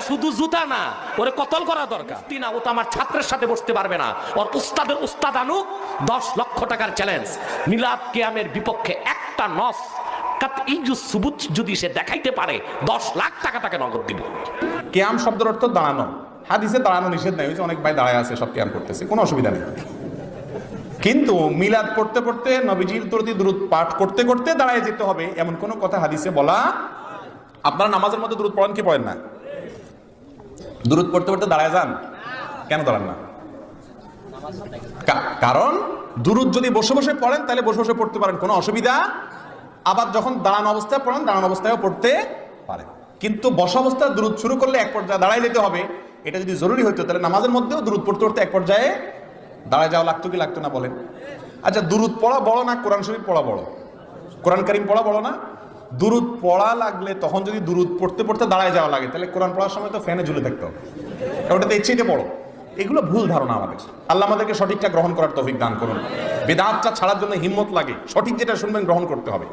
ওরে শুধু জুতা না, ওরে কতল করা দরকার। না, ও তো আমার ছাত্রের সাথে বসতে পারবে না। ওর উস্তাদের উস্তাদ আনুক, দশ লক্ষ টাকার চ্যালেঞ্জ মিলাদ কেয়ামের বিপক্ষে একটা নস যদি সে দেখাইতে পারে, দশ লাখ টাকা তাকে দিব। কেয়াম অর্থ দাঁড়ানো। হাদিসে দাঁড়ানো নিষেধ অনেক দাঁড়ায় আছে, সব করতেছে, কোনো অসুবিধা নেই। কিন্তু মিলাদ পাঠ করতে করতে যেতে হবে, এমন কোনো কথা হাদিসে বলা আপনারা নামাজের মধ্যে দূরত পড়েন কি পড়েন না? দূরত পড়তে পড়তে দাঁড়ায় যান। কেন দাঁড়ান না? কারণ দুরুদ যদি বসে বসে পড়েন, তাহলে বসে বসে পড়তে পারেন, কোনো অসুবিধা। আবার যখন দাঁড়ানো অবস্থায় পড়েন, দাঁড়ানো অবস্থায়ও পড়তে পারে কিন্তু বসা অবস্থায় দূরত শুরু করলে এক পর্যায়ে দাঁড়াই যেতে হবে। এটা যদি জরুরি হতো তাহলে নামাজের মধ্যেও দূরত পড়তে পড়তে এক পর্যায়ে দাঁড়ায় যাওয়া লাগতো কি লাগতো না বলেন? আচ্ছা দুরুদ পড়া বড় না কোরআন শরীফ পড়া বড়? কোরআন কারিম পড়া বড় না? দুরুদ পড়া লাগলে তখন যদি দুরুদ পড়তে পড়তে দাঁড়ায় যাওয়া লাগে, তাহলে কোরআন পড়ার সময় তো ফ্যানে ঝুলে থাকতে হবে। ওটাতে ইচ্ছেটা পড়ো। এগুলো ভুল ধারণা আমাদের। আল্লাহ আমাদেরকে সঠিকটা গ্রহণ করার তফিক দান করুন। বেদাতটা ছাড়ার জন্য হিম্মত লাগে। সঠিক যেটা শুনবেন গ্রহণ করতে হবে।